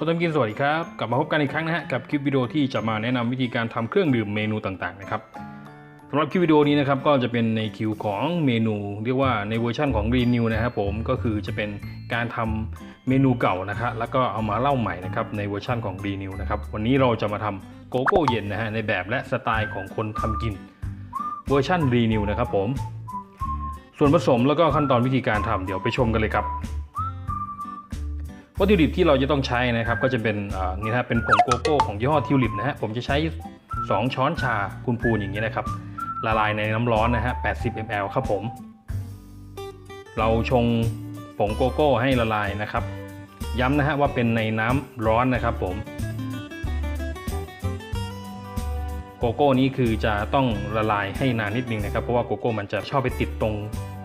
คนทำกินสวัสดีครับ กลับมาพบกันอีกครั้งนะฮะกับคลิปวิดีโอที่จะมาแนะนำวิธีการทำเครื่องดื่มเมนูต่างๆนะครับสำหรับคลิปวิดีโอนี้นะครับก็จะเป็นในคิวของเมนู เรียกว่าในเวอร์ชันของ Renew นะครับผมก็คือจะเป็นการทำเมนูเก่านะครับแล้วก็เอามาเล่าใหม่นะครับในเวอร์ชันของ Renew นะครับวันนี้เราจะมาทำโกโก้เย็นนะฮะในแบบและสไตล์ของคนทำกินเวอร์ชัน Renew นะครับผมส่วนผสมแล้วก็ขั้นตอนวิธีการทำเดี๋ยวไปชมกันเลยครับ วัตถุดิบที่เราจะต้องใช้นะครับ ก็จะเป็นนี่นะเป็นผงโกโก้ของยี่ห้อทิวลิปนะฮะผมจะใช้ 2 ช้อนชาพูนอย่างนี้นะครับ ละลายในน้ำร้อนนะฮะ 80 ml ครับผม เราชงผงโกโก้ให้ละลายนะครับ ย้ำนะฮะว่าเป็นในน้ำร้อนนะครับผมโกโก้นี้คือจะต้องละลายให้นานนิดนึงนะครับ เพราะว่าโกโก้มันจะชอบไปติดตรง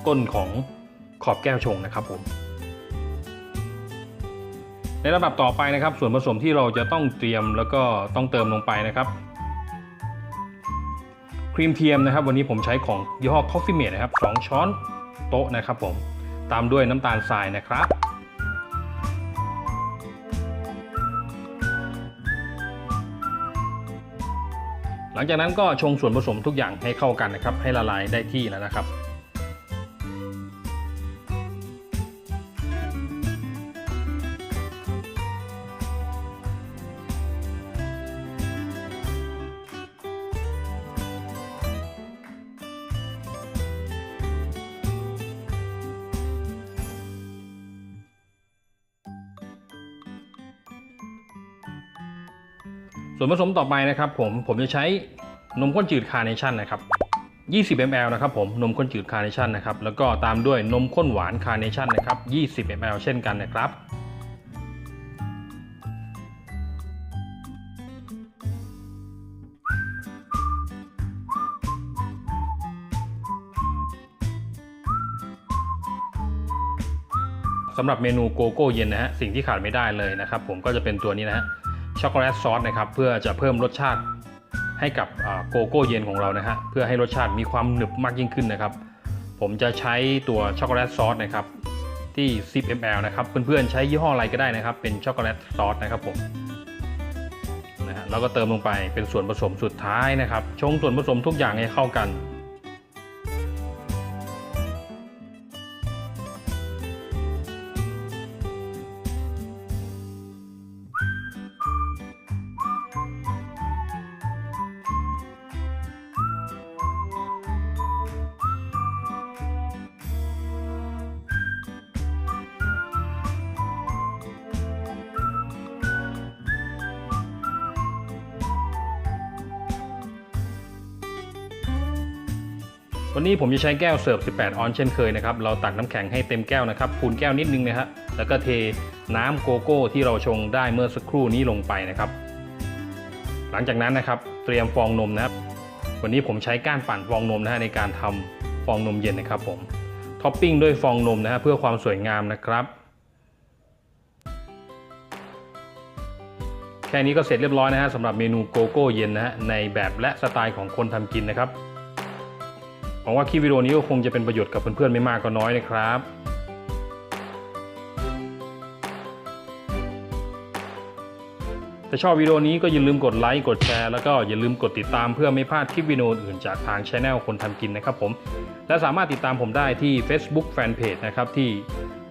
ก้นของขอบแก้วชงนะครับผม ในระดับต่อไปนะครับ ส่วนผสมที่เราจะต้องเตรียมแล้วก็ต้องเติมลงไปนะครับครีมเทียมนะครับวันนี้ผมใช้ของยี่ห้อ Coffee Mate นะครับ 2 ช้อนโต๊ะนะครับผมตามด้วยน้ำตาลทรายนะครับ หลังจากนั้นก็ชงส่วนผสมทุกอย่างให้เข้ากันนะครับ ให้ละลายได้ที่แล้วนะครับ ส่วนผสมต่อไปนะครับผมผมจะใช้นมข้นจืดคาร์เนชั่นนะครับ 20 ml นะครับผมนมข้นจืดคาร์เนชั่นนะครับแล้วก็ตามด้วยนมข้นหวานคาร์เนชั่นนะครับ 20 ml เช่นกันนะครับสำหรับเมนูโกโก้เย็นนะฮะสิ่งที่ขาดไม่ได้เลยนะครับผมก็จะเป็นตัวนี้นะฮะ ช็อกโกแลตซอสนะครับเพื่อจะเพิ่มรสชาติให้กับโกโก้เย็นของเรานะฮะเพื่อให้รสชาติมีความหนึบมากยิ่งขึ้นนะครับ ผมจะใช้ตัวช็อกโกแลตซอสนะครับที่ 10 ml นะครับเพื่อนๆใช้ยี่ห้ออะไรก็ได้นะครับ เป็นช็อกโกแลตซอสนะครับผมนะฮะแล้วก็เติมลงไปเป็นส่วนผสมสุดท้ายนะครับ ชงส่วนผสมทุกอย่างให้เข้ากัน วันนี้ผมจะใช้แก้วเสิร์ฟ 18 ออนซ์เช่นเคยนะครับ เราตักน้ำแข็งให้เต็มแก้วนะครับคูณแก้วนิดนึงนะฮะ แล้วก็เทน้ำโกโก้ที่เราชงได้เมื่อสักครู่นี้ลงไปนะครับ หลังจากนั้นนะครับ เตรียมฟองนมนะครับ วันนี้ผมใช้ก้านปั่นฟองนมนะฮะในการทำฟองนมเย็นนะครับผมท็อปปิ้งด้วยฟองนมนะฮะเพื่อความสวยงามนะครับ แค่นี้ก็เสร็จเรียบร้อยนะฮะสำหรับเมนูโกโก้เย็นนะฮะในแบบและสไตล์ของคนทำกินนะครับ หวังว่าคลิปวิดีโอนี้ก็คงจะเป็นประโยชน์กับเพื่อนๆไม่มากก็น้อยนะครับถ้าชอบวิดีโอนี้ก็อย่าลืมกดไลค์กดแชร์แล้วก็อย่าลืมกดติดตามเพื่อไม่พลาดคลิปวิดีโออื่นจากทางช anel คนทำกินนะครับผม และสามารถติดตามผมได้ที่ Facebook Fanpage นะครับที่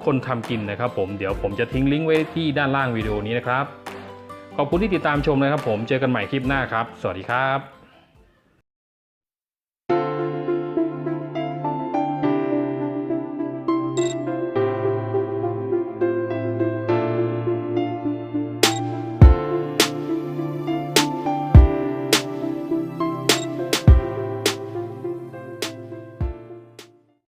คนทำกินนะครับผมเดี๋ยวผมจะทิ้งลิงก์ไว้ที่ด้านล่างวิดีโอนี้นะครับ ขอบคุณที่ติดตามชมนะครับผมเจอกันใหม่คลิปหน้าครับ สวัสดีครับ